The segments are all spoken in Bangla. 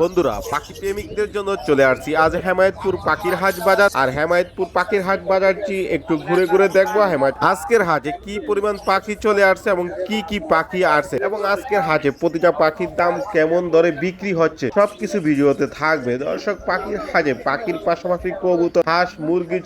বন্ধুরা, পাখি প্রেমিকদের জন্য চলে আসছি। আজ হেমায়তপুর পাখির হাট বাজার। আর হেমায়তপুর পাখির হাট বাজারটি একটু ঘুরে ঘুরে দেখব। হেমায়ত আজকের হাটে কি পরিমাণ পাখি চলে আসছে এবং কি কি পাখি আসছে? এবং আজকের হাটে প্রতিটা পাখির দাম কেমন দরে বিক্রি হচ্ছে? সবকিছু ভিডিওতে থাকবে। দর্শক, পাখির হাটে পাখির পাশাপাশি কবুতর, হাঁস, মুরগি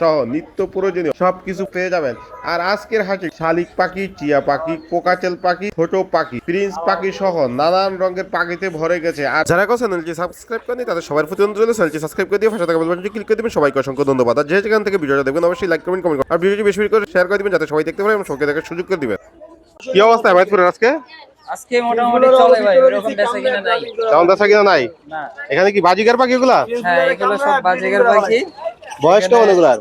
সহ নিত্য প্রয়োজনীয় সবকিছু পেয়ে যাবেন। আর আজকের হাটে শালিক পাখি টিয়া পাখি, কোকাচেল পাখি, ছোট পাখি, প্রিন্স পাখি সহ নানান রঙের পাখিতে ভরে গেছে। আর যারা কেউ চ্যানেলটি সাবস্ক্রাইব করেনি তাদের সবার প্রতি অনুরোধ চ্যানেলটি সাবস্ক্রাইব করে দিয়ে পাশে থাকা বেল বাটনটি ক্লিক করে দিবেন। সবাইকে অসংখ্য ধন্যবাদ। আর যে যেখান থেকে ভিডিওটা দেখবেন অবশ্যই লাইক কমেন্ট কমেন্ট আর ভিডিওটি বেশি বেশি করে শেয়ার করে দিবেন যাতে সবাই দেখতে পারে এবং সবাইকে দেখার সুযোগ করে দিবেন। কি অবস্থা হেমায়তপুরের আজকে? আজকে মোটামুটি চলে ভাই ওরকম বেচা কিনা নাই। তেমন দেখা কিনা নাই? না। এখানে কি বাজিকার পাখি এগুলা? হ্যাঁ এগুলো সব বাজেগের পাখি। বয়স কেমন এগুলার?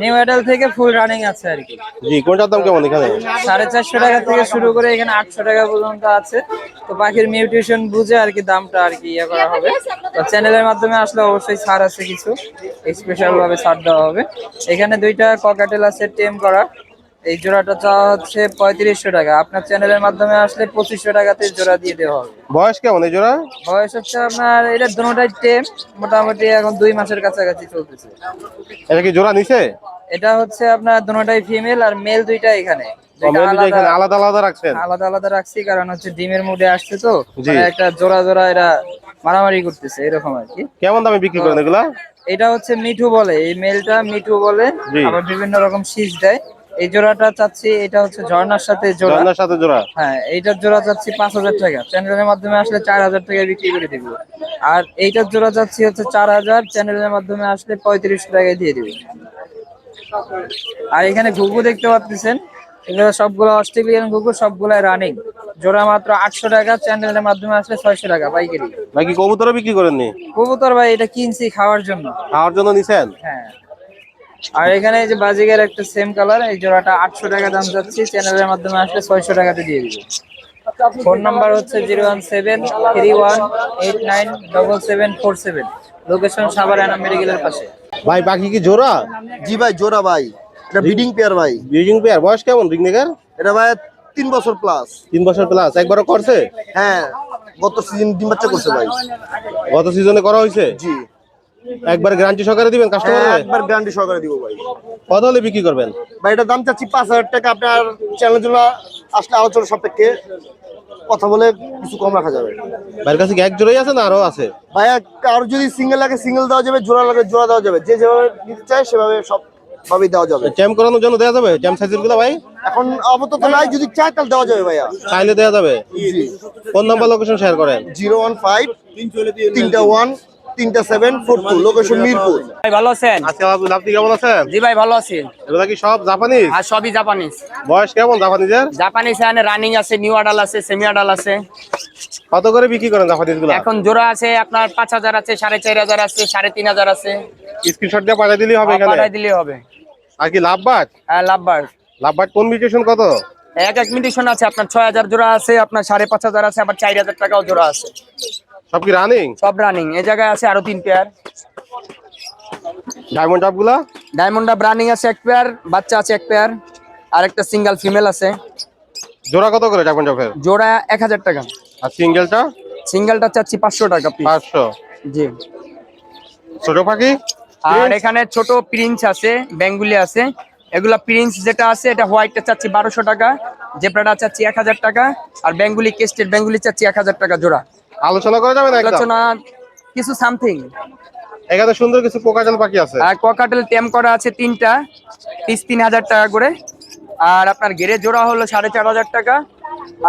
নিউ এডাল থেকে ফুল রানিং আছে আর কি। জি কোনটার দাম কেমন এখানে? সাড়ে চারশো টাকা থেকে শুরু করে এখানে আটশো টাকা পর্যন্ত আছে। তো পাখির মিউটেশন বুঝে আর কি দামটা আর কি ইয়ে করা হবে। তো চ্যানেলের মাধ্যমে আসলে অবশ্যই ছাড় আছে কিছু। স্পেশাল ভাবে ছাড় দেওয়া হবে। এখানে দুইটা ককাটেল আছে টেম করা। এই জোড়াটা চাওয়া হচ্ছে পঁয়ত্রিশশো টাকা। আপনার চ্যানেলের মাধ্যমে আসলে পঁচিশশো টাকাতে জোড়া দিয়ে দেওয়া হবে। বয়স কেমন এই জোড়া? বয়স হচ্ছে আপনার এটা দুটোটাই টেম মোটামুটি এখন দুই মাসের কাছাকাছি চলতেছে। এটা কি জোড়া নিছে? এটা হচ্ছে আপনার দুটোটাই ফিমেল আর মেল দুইটা এখানে আলাদা আলাদা রাখছেন? আলাদা আলাদা রাখছি কারণ হচ্ছে ডিমের মুডে আসছে তো। মানে একটা জোড়া জোড়া এরা মারামারি করতেছে এরকম আর কি। কেমন দামে বিক্রি করেন এগুলা? এটা হচ্ছে মিঠু বলে এই মেলটা মিঠু বলে। আবার বিভিন্ন রকম শীষ দেয়। এই জোড়াটা চাচ্ছি এটা হচ্ছে ঝর্ণার সাথে জোড়া। জন্নার সাথে জোড়া। হ্যাঁ এইটার জোড়া চাচ্ছি পাঁচ হাজার টাকা। চ্যানেলের মাধ্যমে আসলে চার হাজার টাকা বিক্রি করে দিব। আর এইটার জোড়া চাচ্ছি হচ্ছে চার হাজার চ্যানেলের মাধ্যমে আসলে পঁয়ত্রিশশো টাকায় দিয়ে দিব। আর এখানে ঘুঘু দেখতে পাচ্ছেন এগুলো সবগুলো অস্ট্রেলিয়ান ঘুঘু সবগুলাই রানিং জোড়া মাত্র আটশো টাকা চ্যানেলের মাধ্যমে আসলে ছয়শো টাকা পাইকারি। নাকি কবুতরও বিক্রি করেননি? কবুতর ভাই এটা কিনছি খাওয়ার জন্য। খাওয়ার জন্য নিছেন? হ্যাঁ। আর এখানে এই যে বাজিকের একটা সেম কালার এই জোড়াটা আটশো টাকা দাম যাচ্ছে চ্যানেলের মাধ্যমে আসলে ছয়শো টাকাতে দিয়ে দিব। ফোন নাম্বার হচ্ছে zero one seven three one eight nine double seven four seven location Savar Enam মেডিকেলের পাশে। ভাই বাকি কি জোড়া? জি ভাই জোড়া ভাই। এটা ব্রিডিং পেয়ার ভাই। বিউজিং পেয়ার বয়স কেমন রিংনেগার এটা ভাই তিন বছর প্লাস তিন বছর প্লাস একবারও করছে? হ্যাঁ গত সিজন ডিম বাচ্চা করছে ভাই। গত সিজনে করা হয়েছে? জি। একবার গ্যারান্টি সহকারে দিবেন কাস্টমার একবার গ্যারান্টি সহকারে দিব ভাই। কত হলে বিক্রি করবেন? ভাই এটার দাম চাচ্ছি পাঁচ হাজার টাকা। আপনার চ্যানেল জন্য আসলে আলোচনা সাপেক্ষে কথা বলে কিছু কম রাখা যাবে। ভাইয়ের কাছে এক জোড়াই আছে না আরও আছে? ভাই আর যদি সিঙ্গেল লাগে সিঙ্গেল দেওয়া যাবে জোড়া লাগে জোড়া দেওয়া যাবে। যে যেভাবে নিতে চায় সেভাবে সব ভাবেই দেওয়া যাবে। চ্যাম করানোর জন্য দেওয়া যাবে? চ্যাম সাইজেরগুলো ভাই? এখন আপাতত নাই যদি চায় তাহলে দেওয়া যাবে ভাইয়া। চাইলে দেওয়া যাবে? ফোন নাম্বার লোকেশন শেয়ার করেন। জিরো ওয়ান ফাইভ তিনটা ওয়ান তিনটা seven four two location Mirpur. ভাই ভালো আছেন? আপনি কেমন আছেন? জি ভাই ভালো আছি। এগুলা কি সব জাপানিজ? আর সবই জাপানিজ। বয়স কেমন জাপানিজের? জাপানিজ এখানে রানিং আছে নিউ আডাল আছে সেমি আডাল আছে। কত করে বিক্রি করেন জাপানিজগুলা এখন জোড়া আছে আপনার পাঁচ হাজার আছে সাড়ে চার হাজার আছে সাড়ে তিন হাজার আছে। স্ক্রিনশট দিয়ে পাঠিয়ে দিলেই হবে এখানে? পাঠাই দিলে হবে। আর কি লাভবাট হ্যাঁ লাভবার লাভবাট কোন মিউটেশন কত? এক এক মিউটেশন আছে আপনার ছয় হাজার জোড়া আছে আপনার সাড়ে পাঁচ হাজার আছে আবার চার হাজার টাকাও জোড়া আছে। সব কি রানিং সব রানিং এই জায়গায় আছে আরও তিন পেয়ার ডায়মন্ড আপগুলা? ডায়মন্ড আপ রানিং আছে এক পেয়ার বাচ্চা আছে এক পেয়ার আর একটা সিঙ্গেল ফিমেল আছে। জোড়া কত করে ডায়মন্ড আপের জোড়া এক হাজার টাকা। আর সিঙ্গেলটা সিঙ্গেলটা চাচ্ছি পাঁচশো টাকা পাঁচশো। জি। ছোট পাখি? আর এখানে ছোট প্রিন্স আছে বেঙ্গুলি আছে। এগুলা প্রিন্স যেটা আছে এটা হোয়াইটটা চাচ্ছি বারোশো টাকা। জেব্রাটা চাচ্ছি এক হাজার টাকা। আর বেঙ্গুলি কেস্টেড বেঙ্গুলি চাচ্ছি এক হাজার টাকা জোড়া। আলোচনা করা যাবে না একদম? আলোচনা কিছু সামথিং এখানে সুন্দর কিছু কোকাজাল পাখি আছে। আর কোকাটেল টেম করা আছে তিনটা পিস তিন হাজার টাকা করে। আর আপনার গেরে জোড়া হলো সাড়ে চার হাজার টাকা।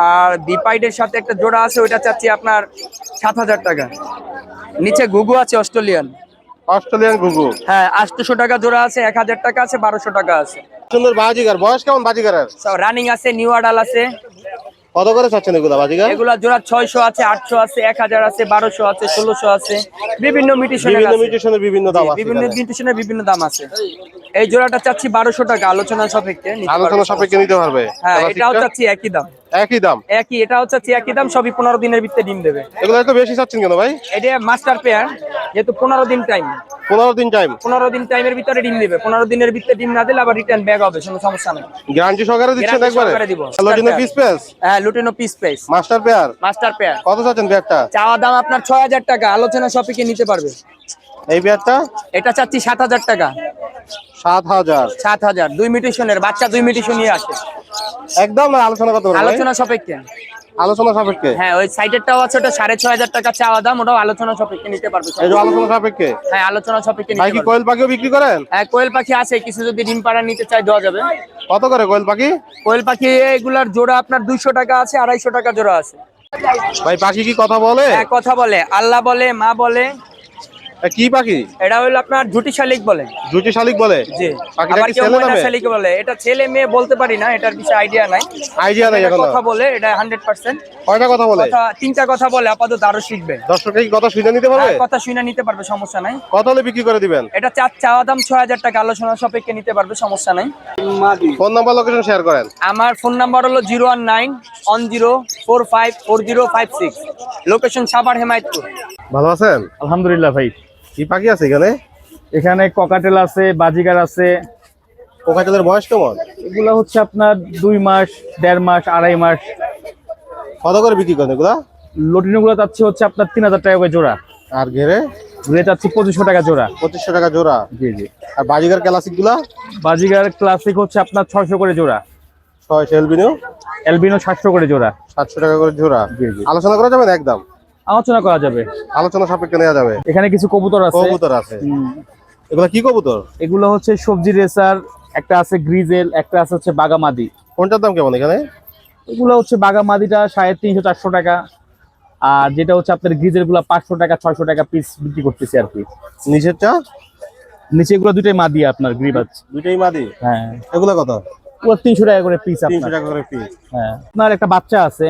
আর বিপাইডের সাথে একটা জোড়া আছে ওইটা চাচ্ছি আপনার সাত হাজার টাকা। নিচে ঘুঘু আছে অস্ট্রেলিয়ান। অস্ট্রেলিয়ান ঘুঘু। হ্যাঁ আটশোশো টাকা জোড়া আছে এক হাজার টাকা আছে বারোশো টাকা আছে। সুন্দর বাজিগার। বয়স কেমন বাজিগারের? রানিং আছে নিউ আডাল আছে। কত করে চাচ্ছেন এগুলো বাজিগার? এগুলা জোড়া ছয়শো আছে আটশো আছে এক হাজার আছে 1200 আছে 1600 আছে। বিভিন্ন মিউটেশনের বিভিন্ন মিটিশনের মিউটেশনের বিভিন্ন দাম আছে বিভিন্ন মিটিশনের মিউটেশনের বিভিন্ন দাম আছে। এই জোড়াটা চাচ্ছি 1200 টাকা আলোচনা সাপেক্ষে আলোচনা সাপেক্ষে নিতে পারবে? হ্যাঁ এটাও চাচ্ছি একই দাম। একই দাম? একই এটাও চাচ্ছি একই দাম সবই পনেরো দিনের ভিতরে ডিম দেবে। এগুলো একটু বেশি চাচ্ছেন কেন ভাই? এটা মাস্টার পেয়ার যেহেতু পনেরো দিন টাইম পনেরো দিন টাইম পনেরো দিন টাইমের ভিতরে ডিম দিবে। পনেরো দিনের ভিতরে ডিম না দিলে আবার রিটার্ন ব্যাক হবে কোনো সমস্যা নেই। গ্যারান্টি সহকারে দিচ্ছেন একবারে? দিব। লটিনো পিস পেস হ্যাঁ lutino piece price master pair master pair কত চাচ্ছেন পেয়ারটা চাওয়া দাম আপনার ছয় হাজার টাকা আলোচনা শপিকে নিতে পারবে। এই পেয়ারটা এটা চাচ্ছি সাত হাজার টাকা। সাত হাজার। সাত হাজার দুই মিটিশনের বাচ্চা দুই মিটিশনই আসে। একদম আলোচনা করতে পারবেন আলোচনা সাপেক্ষে। আলোচনা সাপেক্ষে? হ্যাঁ ওই সাইডেরটাও আছে ওটা সাড়ে ছয় হাজার টাকা চাওয়া দাম ওটাও আলোচনা সাপেক্ষে নিতে পারবে এই যে আলোচনা সাপেক্ষে? হ্যাঁ আলোচনা সাপেক্ষে ভাই কি কোয়েল পাখিও বিক্রি করেন? হ্যাঁ কোয়েল পাখি আছে কিছু যদি ডিম পাড়া নিতে চাই দেওয়া যাবে। কত করে কোয়েল পাখি? কোয়েল পাখি এগুলার জোড়া আপনার দুইশো টাকা আছে আড়াইশো টাকা জোড়া আছে। ভাই পাখি কি কথা বলে? হ্যাঁ কথা বলে আল্লাহ বলে মা বলে। কি পাখি? এটা হলো আপনার ঝুটি শালিক বলে। জুটি শালিক বলে? জি। আবার কেউ ময়না শালিক বলে। এটা ছেলে মেয়ে বলতে পারি না এটার বিষয়ে আইডিয়া নাই। আইডিয়া নাই এখন? কথা বলে এটা হান্ড্রেড পার্সেন্ট কয়টা কথা বলে? তিনটা কথা বলে আপাতত আরও শিখবে। দর্শকে কি কথা শুনে নিতে পারবে? হ্যাঁ, কথা শুনে নিতে পারবে সমস্যা নাই। কত হলে বিক্রি করে দিবেন? এটা চার চাওয়া দাম ছয় হাজার টাকা আলোচনা সাপেক্ষে নিতে পারবে সমস্যা নাই। ফোন নাম্বার লোকেশন শেয়ার করেন। আমার ফোন নাম্বার হলো zero one nine one zero four five four zero five six. Location Savar Hemayetpur. ভালো আছেন? আলহামদুলিল্লাহ ভাই। কি পাখি আছে এখানে? এখানে ককাটেল আছে বাজিগার আছে। পোকাচালের বয়স কেমন? এগুলো হচ্ছে আপনার দুই মাস দেড় মাস আড়াই মাস। কত করে বিক্রি করেন এগুলা? লটিনোগুলো চাচ্ছে হচ্ছে আপনার তিন হাজার টাকা করে জোড়া। আর ঘেরে? রেট চাচ্ছি পঁচিশশো টাকা জোড়া। পঁচিশশো টাকা জোড়া। জি জি। আর বাজিগার ক্লাসিকগুলা? বাজিগার ক্লাসিক হচ্ছে আপনার ছয়শো করে জোড়া। ছয় সেলবিনিও এলবিনো সাতশো করে জোড়া। সাতশো টাকা করে জোড়া। জি জি। আলোচনা করা যাবে না একদম? আলোচনা করা যাবে। আলোচনা সাপেক্ষে নেওয়া যাবে। এখানে কিছু কবুতর আছে। কবুতর আছে। এগুলা কি কবুতর? এগুলো হচ্ছে সবজি রেসার একটা আছে গ্রিজেল একটা আছে হচ্ছে বাগামাদি। কোনটার দাম কেমন এখানে? এগুলো হচ্ছে বাগামাদিটা সাড়ে তিনশো চারশো টাকা। আর যেটা হচ্ছে আপনার গ্রিজেলগুলা পাঁচশো টাকা ছয়শো টাকা পিস বিক্রি করতেছি আর কি। নিচেরটা? নিচে এগুলো দুটাই মাদি আপনার গ্রিবাজ দুইটাই মাদি? হ্যাঁ। এগুলো কত? ওগুলো তিনশো টাকা করে পিস তিনশো টাকা করে পিস হ্যাঁ। আপনার একটা বাচ্চা আছে।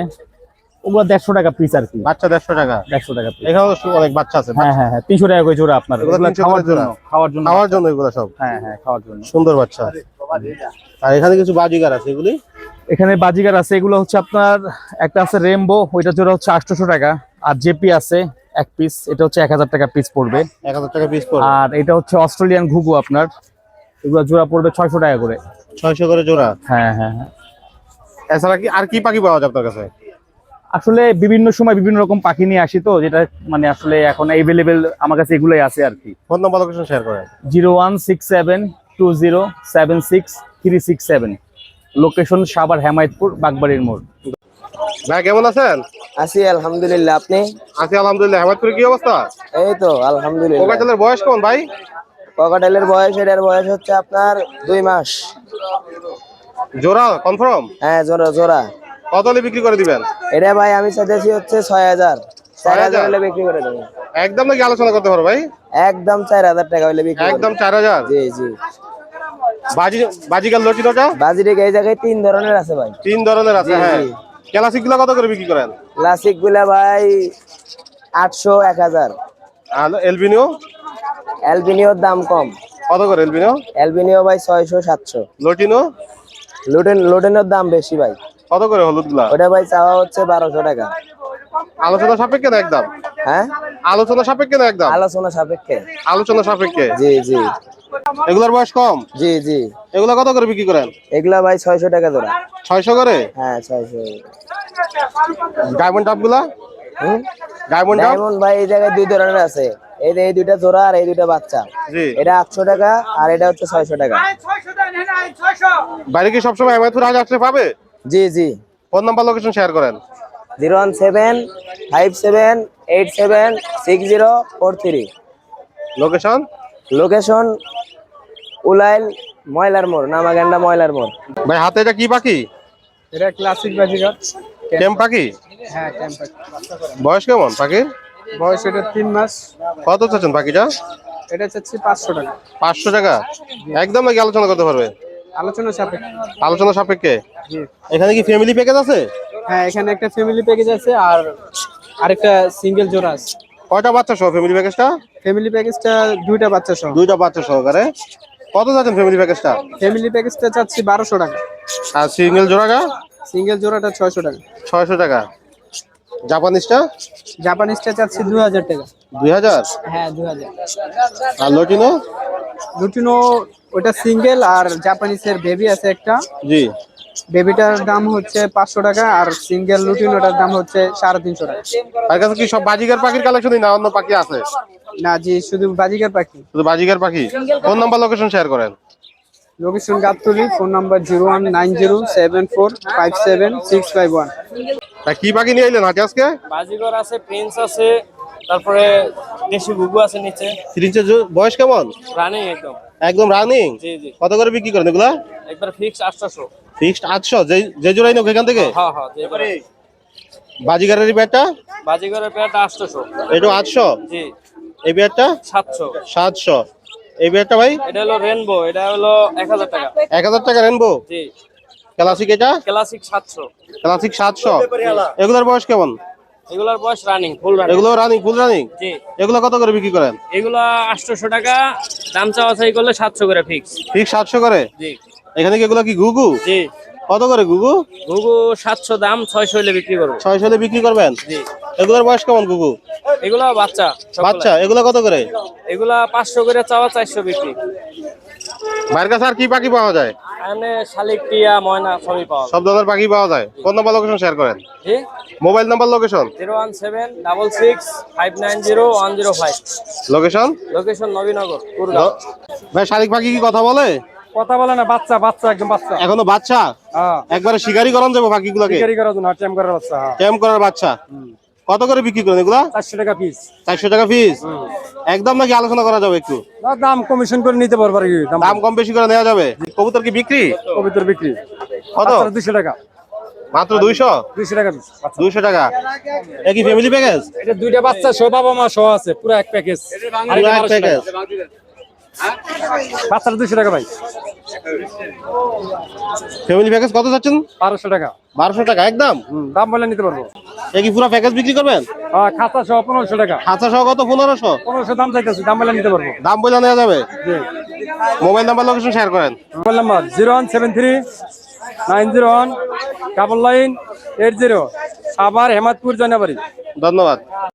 ওগুলো দেড়শো টাকা পিস আর কি। বাচ্চা দেড়শো টাকা? দেড়শো টাকা এখানেও অনেক বাচ্চা আছে হ্যাঁ হ্যাঁ হ্যাঁ তিনশো টাকা করে জোড়া আপনার। এগুলো এগুলো 300 খাওয়ার জন্য খাওয়ার জন্য। খাওয়ার জন্য এগুলো সব। হ্যাঁ হ্যাঁ খাওয়ার জন্য। সুন্দর বাচ্চা আর এখানে কিছু বাজিগার আছে এগুলি? এখানে বাজিগার আছে এগুলো হচ্ছে আপনার একটা আছে রেমবো ওইটা জোড়া হচ্ছে আটশোশো টাকা। আর জেপি আছে এক পিস এটা হচ্ছে এক হাজার টাকা পিস পড়বে। এক হাজার টাকা পিস পড়বে। আর এটা হচ্ছে অস্ট্রেলিয়ান ঘুঘু আপনার। এগুলো জোড়া পড়বে ছয়শো টাকা করে। ছয়শো করে জোড়া? হ্যাঁ হ্যাঁ হ্যাঁ। এছাড়া কি আর কি পাখি পাওয়া যায় আপনার কাছে? আসলে বিভিন্ন সময় বিভিন্ন রকম পাখি নিয়ে আসি তো যেটা মানে আসলে এখন এভেলেবেল আমার কাছে এগুলোই আছে আর কি। ফোন নাম্বার লোকেশন শেয়ার করেন। Zero one six seven two zero seven six three six seven. Location Savar Hemayetpur বাগবাড়ির মোড়। ভাই কেমন আছেন? আছি আলহামদুলিল্লাহ। আপনি? আছি আলহামদুলিল্লাহ। হেমাদপুরে কি অবস্থা? এই তো আলহামদুলিল্লাহ। পোকাচালের বয়স কেমন ভাই? ককাটেলের বয়স এটার বয়স হচ্ছে আপনার দুই মাস। জোড়া কনফার্ম হ্যাঁ জোড়া জোড়া। কত হলে বিক্রি করে দিবেন? এটা ভাই আমি চাইতেছি হচ্ছে ছয় হাজার। চার হাজার হলে বিক্রি করে দেবো। একদম নাকি আলোচনা করতে পারো ভাই? একদম চার হাজার টাকা হলে বিক্রি একদম চার হাজার। জি জি। বাজি বাজিকার লটিনোটা বাজিরে এই জায়গায় তিন ধরনের আছে ভাই। তিন ধরনের আছে হ্যাঁ। ক্লাসিকগুলা কত করে বিক্রি করেন? ক্লাসিকগুলা ভাই আটশো এক হাজার। আর এলবিনিও? অ্যালবিনিওর দাম কম। কত করে এলবিনিও? অ্যালবিনিও ভাই ছয়শো সাতশো। লটিনো? লুটেন লুটেনের দাম বেশি ভাই। কত করে হলুদগুলা? ওটা ভাই চাওয়া হচ্ছে বারোশো টাকা। আলোচনা সাপেক্ষে না একদম। হ্যাঁ? আলোচনা সাপেক্ষে না একদম। আলোচনা সাপেক্ষে। আলোচনা সাপেক্ষে। জি জি। এগুলার বয়স কম? জি জি। এগুলা কত করে বিক্রি করেন? এগুলা ভাই ছয়শো টাকা জোড়া। ছয়শো করে? হ্যাঁ ছয়শো। ডায়মন্ড টাপগুলা হুম ডায়মন্ড ডায়মন্ড ভাই এই জায়গায় দুই ধরনের আছে। এই যে এই দুইটা জোড়া আর এই দুইটা বাচ্চা। জি। এটা আটশো টাকা আর এটা হচ্ছে ছয়শো টাকা। বাইরে কি সবসময় হেমায়তপুর হাজার আসলে পাবে? জি জি। ফোন নাম্বার লোকেশন শেয়ার করেন। Zero one seven five seven eight seven six zero four three. Location location Ulail ময়লার মোড় নামাগান্ডা ময়লার মোড়। ভাই হাতে এটা কি পাখি? এটা ক্লাসিক বাজিগার টেম পাখি? হ্যাঁ কেম পাখি। বয়স কেমন পাখির বয়স এটা তিন মাস। কত চাচ্ছেন পাখিটা? এটা চাচ্ছি পাঁচশো টাকা। পাঁচশো টাকা। একদম নাকি আলোচনা করতে পারবে? আলোচনা সাপেক্ষে। আলোচনা সাপেক্ষে? এখানে কি ফ্যামিলি প্যাকেজ আছে? হ্যাঁ এখানে একটা ফ্যামিলি প্যাকেজ আছে আর আরেকটা সিঙ্গেল জোড়া আছে। কয়টা বাচ্চা সহ ফ্যামিলি প্যাকেজটা ফ্যামিলি প্যাকেজটা দুইটা বাচ্চা সহ। দুইটা বাচ্চা সহকারে। কত চাচ্ছেন ফ্যামিলি প্যাকেজটা ফ্যামিলি প্যাকেজটা চাচ্ছি বারোশো টাকা। আর সিঙ্গেল জোড়াটা? সিঙ্গেল জোড়াটা ছয়শো টাকা। ছয়শো টাকা। জাপানিজটা জাপানিজটা চাচ্ছি দুই হাজার টাকা। দুই হাজার? হ্যাঁ দুই হাজার। আর লটিনো? লুটিনো ওটা সিঙ্গেল আর জাপানিজের বেবি আছে একটা। জি। বেবিটার দাম হচ্ছে পাঁচশো টাকা আর সিঙ্গেল লুটিনোটার দাম হচ্ছে সাড়ে তিনশো টাকা। তার কাছে কি সব বাজিগার পাখির কালেকশনই না অন্য পাখি আছে? না জি শুধু বাজিকার পাখি। শুধু বাজিগার পাখি? ফোন নাম্বার লোকেশন শেয়ার করেন। Location Gabtoli phone number zero one nine zero seven four five seven six five one. তা কি পাখি নিয়ে এলেন আজকে? বাজিগর আছে প্রিন্স আছে তারপরে দেশি গুগু আছে নিচে সিরিঞ্জের বয়স কেমন রানিং একদম একদম রানিং জি জি কত করে বিক্রি করেন এগুলা একবার ফিক্স আটশোশো ফিক্সড আটশো যে যে জোড়াই নোক এখান থেকে হ্যাঁ হ্যাঁ যেবারে বাজিগারের এই ব্যাটটা বাজিগরের পেয়ারটা আটশোশো এটা আটশো জি এই ব্যাটটা সাতশো সাতশো এই ব্যাটটা ভাই এটা হলো রেনবো এটা হলো এক হাজার টাকা এক হাজার টাকা নেনবো জি ক্লাসিক এটা ক্লাসিক সাতশো ক্লাসিক সাতশো এগুলোর বয়স কেমন এগুলার বয়স রানিং ফুল রানিং এগুলো রানিং ফুল রানিং জি। এগুলো কত করে বিক্রি করেন? এগুলা আটশোশো টাকা দাম চাওয়া চাই করলে সাতশো করে ফিক্স ঠিক সাতশো করে? জি। এখানে কি এগুলো কি গুগু জি। কত করে গুগু ঘুঘু সাতশো দাম ছয়শো হলে বিক্রি করব। ছয়শো হলে বিক্রি করবেন? জি। এগুলোর বয়স কেমন গুগু এগুলা বাচ্চা বাচ্চা এগুলো কত করে? এগুলা পাঁচশো করে চাওয়া চারশো বিক্রি। বাইরের কাছে আর কি পাখি পাওয়া যায়? এখানে শালিক টিয়া ময়না সবই পাওয়া সব ধরনের পাখি পাওয়া যায়। ফোন নাম্বার লোকেশন শেয়ার করেন? জি? Mobile number location zero one seven double six five nine zero one zero five location location Nabinagar Kurgaon ভাই শালিক পাখি কি কথা বলে? কথা বলে না বাচ্চা বাচ্চা একদম বাচ্চা। এখনও বাচ্চা? হ্যাঁ। একবারে শিকারি করান যাব পাখিগুলোকে? বিক্রি করার জন্য টেম করার বাচ্চা হ্যাঁ। ক্যাম্প করার বাচ্চা? কত করে বিক্রি করেন এগুলা? চারশো টাকা পিস চারশো টাকা পিস একদম নাকি আলোচনা করা যাবে একটু? দাম কমিশন করে নিতে পারব আর কি দাম। কম বেশি করে নেওয়া যাবে? কবুতর কি বিক্রি? কবিতর বিক্রি। কত? দুশো টাকা। মাত্র দুইশো? দুইশো টাকা দুইশো টাকা। একই ফ্যামিলি প্যাকেজ এটা দুইটা বাচ্চা সহ বাবা মা সহ আছে পুরো এক প্যাকেজ প্যাকেজ বাচ্চাটা দুশো টাকা ভাই। ফ্যামিলি প্যাকেজ কত চাচ্ছেন? বারোশো টাকা। বারোশো টাকা একদম? দাম বলে নিতে পারব। একই পুরো প্যাকেজ বিক্রি করবেন? খাতা সহ পনেরোশো টাকা। সহ কত? পনেরোশো? পনেরোশো দাম চাইতেছি দাম বলে নিতে পারব। দাম বলে নেওয়া যাবে? মোবাইল নাম্বার লোকেশন শেয়ার করেন। Mobile number zero one seven three nine zero one double nine eight zero. Savar Hemayetpur Joynabari. ধন্যবাদ।